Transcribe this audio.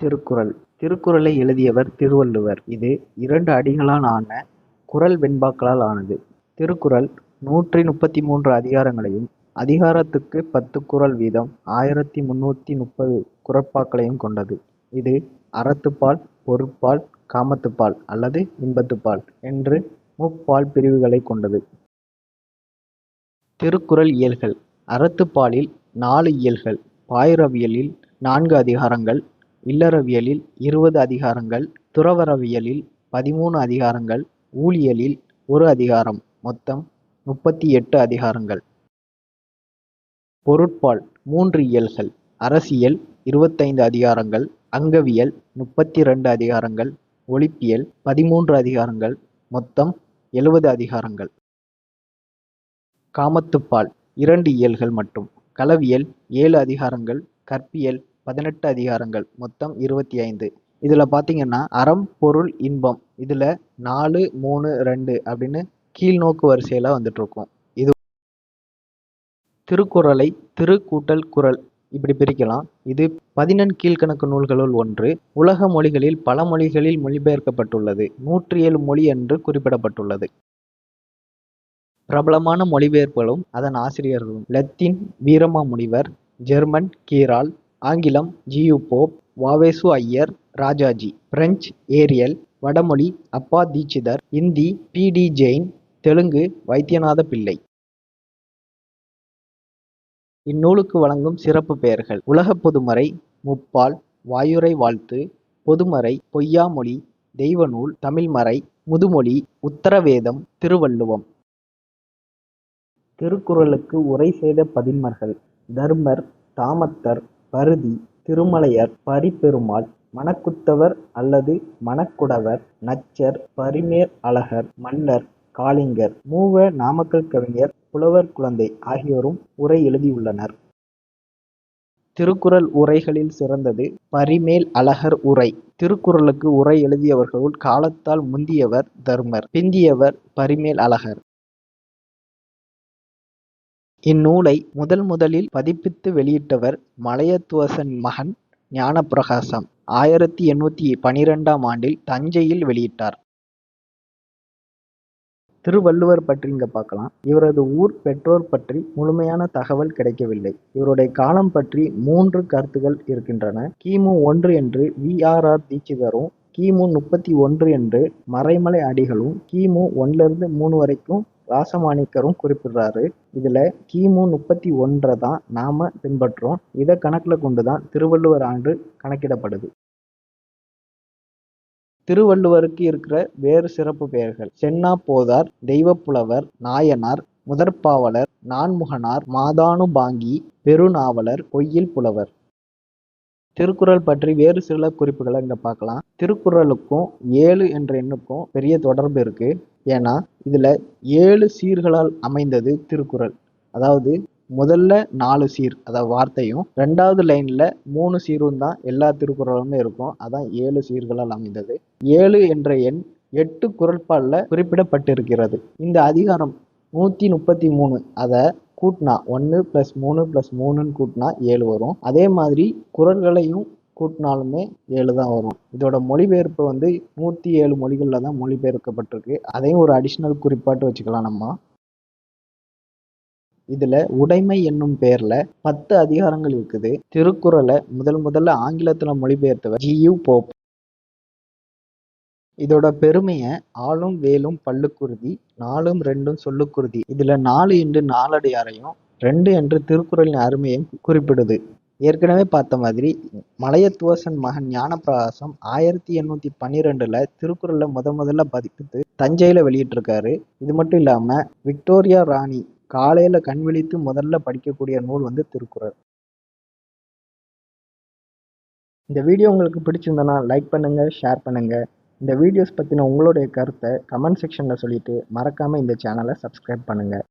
திருக்குறள். திருக்குறளை எழுதியவர் திருவள்ளுவர். இது இரண்டு அடிகளால் ஆன குறள் வெண்பாக்களால் ஆனது. திருக்குறள் நூற்றி முப்பத்தி மூன்று அதிகாரங்களையும் அதிகாரத்துக்கு பத்து குறள் வீதம் ஆயிரத்தி முன்னூற்றி முப்பது குரப்பாக்களையும் கொண்டது. இது அறத்துப்பால் பொருட்பால் காமத்துப்பால் அல்லது இன்பத்துப்பால் என்று முப்பால் பிரிவுகளை கொண்டது. திருக்குறள் இயல்கள். அறத்துப்பாலில் நாலு இயல்கள். பாயிரவியலில் நான்கு அதிகாரங்கள். இல்லறவியலில் இருபது அதிகாரங்கள் துறவறவியலில் பதிமூணு அதிகாரங்கள் ஊழியலில் ஒரு அதிகாரம் மொத்தம் முப்பத்தி எட்டு அதிகாரங்கள். பொருட்பால் மூன்று இயல்கள் அரசியல் இருபத்தைந்து அதிகாரங்கள் அங்கவியல் முப்பத்தி ரெண்டு அதிகாரங்கள் ஒழிப்பியல் பதிமூன்று அதிகாரங்கள் மொத்தம் எழுபது அதிகாரங்கள். காமத்துப்பால் இரண்டு இயல்கள் மட்டும் களவியல் ஏழு அதிகாரங்கள் கற்பியல் பதினெட்டு அதிகாரங்கள் மொத்தம் இருபத்தி ஐந்து. இதில் பார்த்தீங்கன்னா அறம் பொருள் இன்பம். இதில் நாலு மூணு ரெண்டு அப்படின்னு கீழ்நோக்கு வரிசையில் வந்துட்டுருக்கும். இது திருக்குறளை திருக்கூட்டல் குரல் குறள் இப்படி பிரிக்கலாம். இது பதினெண் கீழ்கணக்கு நூல்களுள் ஒன்று. உலக மொழிகளில் பல மொழிகளில் மொழிபெயர்க்கப்பட்டுள்ளது. நூற்றி ஏழு மொழி என்று குறிப்பிடப்பட்டுள்ளது. பிரபலமான மொழிபெயர்ப்புகளும் அதன் ஆசிரியர்களும் லத்தீன் வீரமாமுனிவர் ஜெர்மன் கீரால் ஆங்கிலம் G U Pope Vavesu Iyer Rajaji French Ariel வடமொழி அப்பா தீட்சிதர் இந்தி பி டி ஜெயின் தெலுங்கு வைத்தியநாத பிள்ளை. இந்நூலுக்கு வழங்கும் சிறப்பு பெயர்கள் உலகப் பொதுமறை முப்பால் வாயுரை வாழ்த்து பொதுமறை பொய்யாமொழி தெய்வநூல் தமிழ்மறை முதுமொழி உத்தரவேதம் திருவள்ளுவம். திருக்குறளுக்கு உரை செய்த பதின்மர்கள் தர்மர் தாமத்தர் பருதி திருமலையர் பரிபெருமாள் மணக்குத்தவர் அல்லது மணக்குடவர் நச்சர் பரிமேர் அழகர் மன்னர் காளிங்கர் மூவ நாமக்கல் கவிஞர் புலவர் குழந்தை ஆகியோரும் உரை எழுதியுள்ளனர். திருக்குறள் உரைகளில் சிறந்தது பரிமேல் அழகர் உரை. திருக்குறளுக்கு உரை எழுதியவர்களுள் காலத்தால் முந்தியவர் தர்மர் பிந்தியவர் பரிமேல் அழகர். இந்நூலை முதல் முதலில் பதிப்பித்து வெளியிட்டவர் மலையத்துவசன் மகன் ஞானப்பிரகாசம். ஆயிரத்தி எண்ணூற்றி பனிரெண்டாம் ஆண்டில் தஞ்சையில் வெளியிட்டார். திருவள்ளுவர் பற்றி இங்கே பார்க்கலாம். இவரது ஊர் பெற்றோர் பற்றி முழுமையான தகவல் கிடைக்கவில்லை. இவருடைய காலம் பற்றி மூன்று கருத்துகள் இருக்கின்றன. கிமு ஒன்று என்று வி. ஆர். ஆர். தீட்சிதரும் கிமு முப்பத்தி ஒன்று என்று மறைமலை அடிகளும் கிமு ஒன்றிலிருந்து மூணு வரைக்கும் ராசமாணிக்கரும் குறிப்பிடுறாரு. இதுல கிமு முப்பத்தி ஒன்றை தான் நாம பின்பற்றோம். இதை கணக்குல கொண்டு தான் திருவள்ளுவர் ஆண்டு கணக்கிடப்படுது. திருவள்ளுவருக்கு இருக்கிற வேறு சிறப்பு பெயர்கள். சென்னா போதார் தெய்வப்புலவர் நாயனார் முதற்பாவலர் நான்முகனார் மாதானுபாங்கி பெருநாவலர் பொய்யில் புலவர். திருக்குறள் பற்றி வேறு சில குறிப்புகளை இங்க பார்க்கலாம். திருக்குறளுக்கும் ஏழு என்ற எண்ணுக்கும் பெரிய தொடர்பு இருக்கு. ஏன்னா இதுல ஏழு சீர்களால் அமைந்தது திருக்குறள். அதாவது முதல்ல நாலு சீர் அதாவது வார்த்தையும் ரெண்டாவது லைன்ல மூணு சீரும் தான் எல்லா திருக்குறளுமே இருக்கும். அதான் ஏழு சீர்களால் அமைந்தது. ஏழு என்ற எண் எட்டு குரட்பால்ல குறிப்பிடப்பட்டிருக்கிறது. இந்த அதிகாரம் நூத்தி முப்பத்தி மூணு. அதை கூட்டினா ஒன்று ப்ளஸ் மூணு ப்ளஸ் மூணுன்னு கூட்டினா ஏழு வரும். அதே மாதிரி குரல்களையும் கூட்டினாலுமே ஏழு தான் வரும். இதோட மொழிபெயர்ப்பு வந்து நூற்றி ஏழு மொழிகளில் தான் மொழிபெயர்க்கப்பட்டிருக்கு. அதையும் ஒரு அடிஷ்னல் குறிப்பாட்டு வச்சுக்கலாம் நம்ம. இதுல உடைமை என்னும் பெயர்ல பத்து அதிகாரங்கள் இருக்குது. திருக்குறளை முதல் முதல்ல ஆங்கிலத்துல மொழிபெயர்த்தவர் ஜியு போப் இதோட பெருமையை ஆளும் வேலும் பல்லுக்குருதி நாலும் ரெண்டும் சொல்லுக்குருதி. இதுல நாலு என்று நாலடியாரையும் ரெண்டு என்று திருக்குறளின் அருமையும் குறிப்பிடுது. ஏற்கனவே பார்த்த மாதிரி மலையத்துவசன் மகன் ஞானப்பிரகாசம் ஆயிரத்தி எண்ணூத்தி பன்னிரெண்டுல திருக்குறளை முத முதல்ல பதிப்பித்து தஞ்சையில வெளியிட்டிருக்காரு. இது மட்டும் இல்லாம விக்டோரியா ராணி காலையில கண் விழித்து முதல்ல படிக்கக்கூடிய நூல் வந்து திருக்குறள். இந்த வீடியோ உங்களுக்கு பிடிச்சிருந்தனா லைக் பண்ணுங்க ஷேர் பண்ணுங்க. இந்த வீடியோஸ் பற்றின உங்களுடைய கருத்தை கமெண்ட் செக்ஷனில் சொல்லிவிட்டு மறக்காமல் இந்த சேனலை சப்ஸ்கிரைப் பண்ணுங்கள்